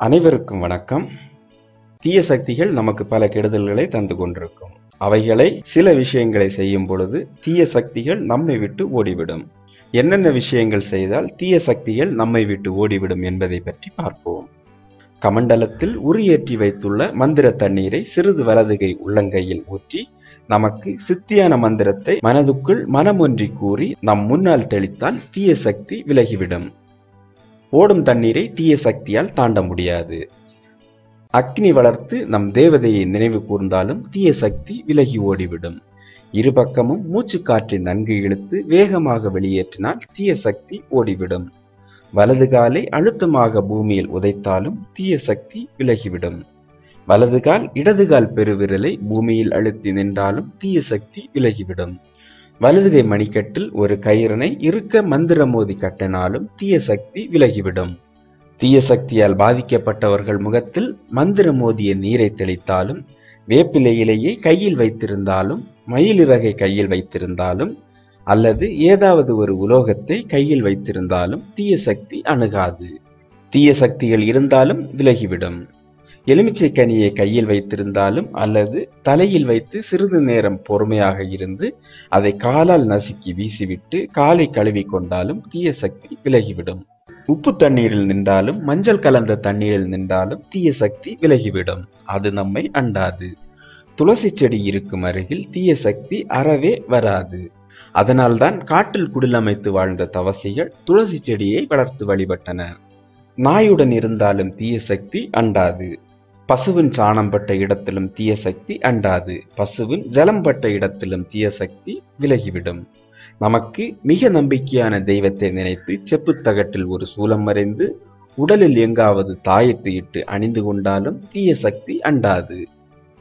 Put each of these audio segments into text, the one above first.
அனைவருக்கும் வணக்கம். தீய சக்திகள் நமக்கு பல கெடுதல்களை தந்து கொண்டிருக்கும். அவைகளை சில விஷயங்களை செய்யும் பொழுது தீய சக்திகள் நம்மை விட்டு ஓடிவிடும். என்னென்ன விஷயங்கள் செய்தால் தீய சக்திகள் நம்மை விட்டு ஓடிவிடும் என்பதை பற்றி பார்ப்போம். கமண்டலத்தில் உரியேற்றி வைத்துள்ள மந்திர தண்ணீரை சிறிது வலதுகை உள்ளங்கையில் ஊற்றி நமக்கு சித்தியான மந்திரத்தை மனதுக்குள் மனமொன்றி கூறி நம் முன்னால் தெளித்தால் தீய சக்தி விலகிவிடும். ஓடும் தண்ணீரை தீய சக்தியால் தாண்ட முடியாது. அக்னி வளர்த்து நம் தேவதையை நினைவு கூர்ந்தாலும் தீய சக்தி விலகி ஓடிவிடும். இருபக்கமும் மூச்சுக்காற்றை நன்கு இழுத்து வேகமாக வெளியேற்றினால் தீய சக்தி ஓடிவிடும். வலது காலை அழுத்தமாக பூமியில் உதைத்தாலும் தீய சக்தி விலகிவிடும். வலது கால் இடது கால் பெருவிரலை பூமியில் அழுத்தி நின்றாலும் தீய சக்தி விலகிவிடும். வலதுகை மணிக்கட்டில் ஒரு கயிறனை இருக்க மந்திர மோதி கட்டினாலும் தீய சக்தி விலகிவிடும். தீய சக்தியால் பாதிக்கப்பட்டவர்கள் முகத்தில் மந்திர மோதிய நீரை தெளித்தாலும் வேப்பிலையிலேயே கையில் வைத்திருந்தாலும் மயிலிறகை கையில் வைத்திருந்தாலும் அல்லது ஏதாவது ஒரு உலோகத்தை கையில் வைத்திருந்தாலும் தீய சக்தி அணுகாது. தீய சக்திகள் இருந்தாலும் விலகிவிடும். எலுமிச்சை கனியை கையில் வைத்திருந்தாலும் அல்லது தலையில் வைத்து சிறிது நேரம் பொறுமையாக இருந்து அதை காலால் நசுக்கி வீசிவிட்டு காலை கழுவி கொண்டாலும் தீய சக்தி விலகிவிடும். உப்பு தண்ணீரில் நின்றாலும் மஞ்சள் கலந்த தண்ணீரில் நின்றாலும் தீய சக்தி விலகிவிடும். அது நம்மை அண்டாது. துளசி செடி இருக்கும் அருகில் தீய சக்தி அறவே வராது. அதனால்தான் காட்டில் குடிலமைத்து வாழ்ந்த தவசிகள் துளசி செடியை வளர்த்து வழிபட்டனர் நாயுடன் இருந்தாலும் தீய சக்தி அண்டாது. பசுவின் சாணம் பட்ட இடத்திலும் தீய சக்தி அண்டாது. பசுவின் ஜலம் பட்ட இடத்திலும் தீய சக்தி விலகிவிடும். நமக்கு மிக நம்பிக்கையான தெய்வத்தை நினைத்து செப்பு தகட்டில் ஒரு சூலம் மறைந்து உடலில் எங்காவது தாயத்து இட்டு அணிந்து கொண்டாலும் தீய சக்தி அண்டாது.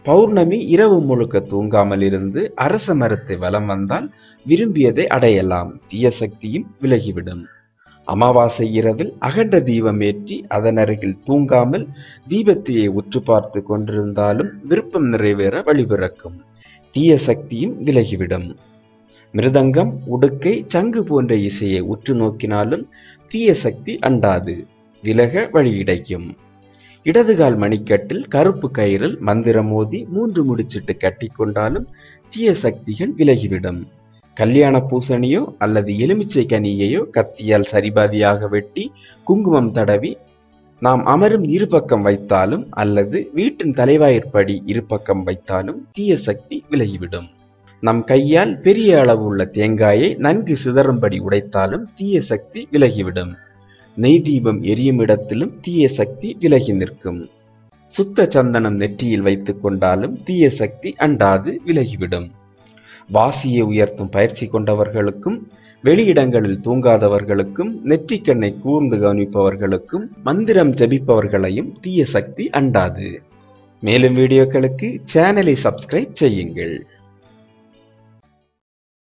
பௌர்ணமி இரவு முழுக்க தூங்காமல் இருந்து அரச மரத்தை வலம் வந்தால் விரும்பியதை அடையலாம். தீய சக்தியும் விலகிவிடும். அமாவாசை இரவில் அகண்ட தீபம் ஏற்றி அதன் அருகில் தூங்காமல் தீபத்தையே உற்று பார்த்து கொண்டிருந்தாலும் விருப்பம் நிறைவேற வழிபிறக்கும் தீய சக்தியும் விலகிவிடும். மிருதங்கம் உடுக்கை சங்கு போன்ற இசையை உற்று நோக்கினாலும் தீய சக்தி அண்டாது விலக வழியிடைக்கும் இடதுகால் மணிக்கட்டில் கருப்பு கயிறில் மந்திரம் மோதி மூன்று முடிச்சிட்டு கட்டிக்கொண்டாலும் தீய சக்திகள் விலகிவிடும். கல்யாண பூசணியோ அல்லது எலுமிச்சை கனியையோ கத்தியால் சரிபாதியாக வெட்டி குங்குமம் தடவி நாம் அமரும் இருபக்கம் வைத்தாலும் அல்லது வீட்டின் தலைவாயிற்படி இருபக்கம் வைத்தாலும் தீய சக்தி விலகிவிடும். நம் கையால் பெரிய அளவு உள்ள தேங்காயை நன்கு சிதறும்படி உடைத்தாலும் தீய சக்தி விலகிவிடும். நெய் தீபம் எரியும் இடத்திலும் தீய சக்தி விலகி நிற்கும். சுத்த சந்தனம் நெற்றியில் வைத்துக் கொண்டாலும் தீய சக்தி அண்டாது விலகிவிடும். வாசியை உயர்த்தும் பயிற்சி கொண்டவர்களுக்கும் வெளியிடங்களில் தூங்காதவர்களுக்கும் நெற்றிக்கண்ணை கூர்ந்து கவனிப்பவர்களுக்கும் மந்திரம் ஜபிப்பவர்களையும் தீய சக்தி அண்டாது. மேலும் வீடியோக்களுக்கு சேனலை சப்ஸ்கிரைப் செய்யுங்கள்.